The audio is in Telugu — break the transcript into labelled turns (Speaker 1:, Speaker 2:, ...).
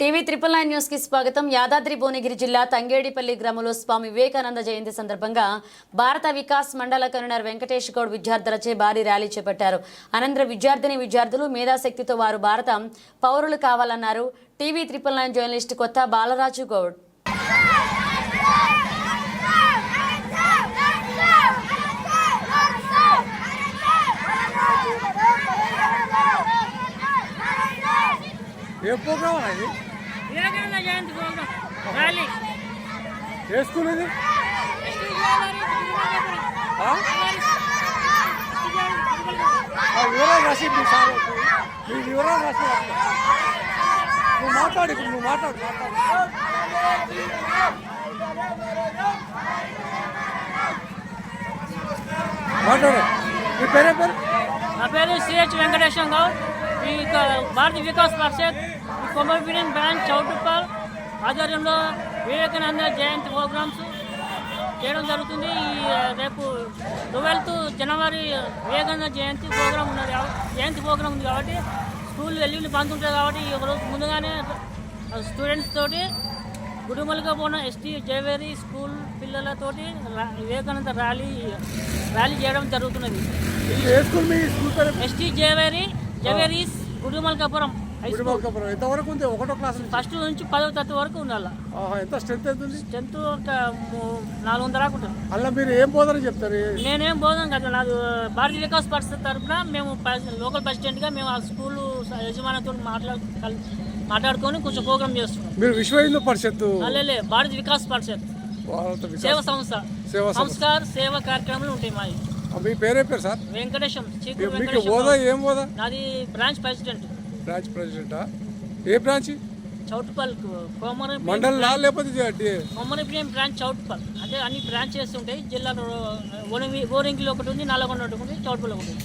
Speaker 1: టీవీ త్రిపుల్ నైన్ న్యూస్కి స్వాగతం. యాదాద్రి భువనగిరి జిల్లా తంగేడిపల్లి గ్రామంలో స్వామి వివేకానంద జయంతి సందర్భంగా భారత వికాస్ మండల కన్వీనర్ వెంకటేష్ గౌడ్ విద్యార్థులచే భారీ ర్యాలీ చేపట్టారు. అనంతరం విద్యార్థిని విద్యార్థులు మేధాశక్తితో వారు భారత పౌరులు కావాలన్నారు. TV triple nine journalist Kotha Balaraju Goud.
Speaker 2: ఏ program
Speaker 3: Vivekananda Jayanti program rally.
Speaker 2: ఏ స్కూల్ ఇది ఆ? ఆ వివరాలు రాసి మీ సార్ మీ వివరాలు రాసి. నువ్వు మాట్లాడు ఇప్పుడు నువ్వు మాట్లాడు మాట్లాడు. మాట్లాడు. మీ పేరే పేరు?
Speaker 3: నా పేరు సిహెచ్ వెంకటేశ్వర గౌడ్. ఈ వికాస్ పరిషత్ కొమర్పీడియం బ్రాంచ్ చౌటుప్పల్ ఆధ్వర్యంలో వివేకానంద జయంతి ప్రోగ్రామ్స్ చేయడం జరుగుతుంది. ఈ రేపు ట్వెల్త్ జనవరి వివేకానంద జయంతి ప్రోగ్రామ్ ఉన్నది జయంతి ప్రోగ్రామ్ ఉంది కాబట్టి స్కూల్ వెళ్ళి బంద్ ఉంటుంది కాబట్టి ఈ ఒక రోజు ముందుగానే స్టూడెంట్స్ తోటి గుడిమలుగా పోయిన ఎస్టీ జేవేరి స్కూల్ పిల్లలతోటి వివేకానంద ర్యాలీ ర్యాలీ చేయడం జరుగుతున్నది. ST Xavier Xavier's Gudimalkapuram
Speaker 2: Gudimalkapuram. ఎంతవరకు ఉంది? ఒకటో క్లాస్
Speaker 3: ఫస్ట్ నుంచి పదవ తరగతి వరకు ఉండాలి.
Speaker 2: ఎంత స్ట్రెంత్ ఉంది?
Speaker 3: టెన్త్ ఒక నాలుగు వందల ఉంటుంది.
Speaker 2: అలా మీరు ఏం బోధన చెప్తారు?
Speaker 3: నేనేం బోధన కదా నాది భారతీయ వికాస్ పరిషత్ తరఫున మేము లోకల్ ప్రెసిడెంట్గా మేము ఆ స్కూల్ యజమానితో మాట్లాడు మాట్లాడుకొని కొంచెం ప్రోగ్రామ్ చేస్తున్నాం.
Speaker 2: మీరు విశ్వ హిందూ పరిషత్
Speaker 3: అల్లే భారత వికాస్ పరిషత్. సేవ సంస్థ. సంస్కార్ సేవా కార్యక్రమాలు ఉంటాయి మాది
Speaker 2: మీ పేరే పేరు సార్?
Speaker 3: వెంకటేశం
Speaker 2: మీకు హోదా ఏం హోదా
Speaker 3: నాది బ్రాంచ్ ప్రెసిడెంట్.
Speaker 2: బ్రాంచ్ ప్రెసిడెంటా ఏ బ్రాంచ్?
Speaker 3: చౌటుపల్ కోమర
Speaker 2: మండలా లేకపోతే డి-
Speaker 3: కొమ్మరిప్రియం బ్రాంచ్ చౌటుపల్. అంటే అన్ని బ్రాంచెస్ ఉంటాయి. జిల్లాలో ఓరంగి ఓరంగిలో ఒకటి ఉంది నల్లగొండ ఒకటి ఉంది చౌటుపల్ ఒకటి ఉంది.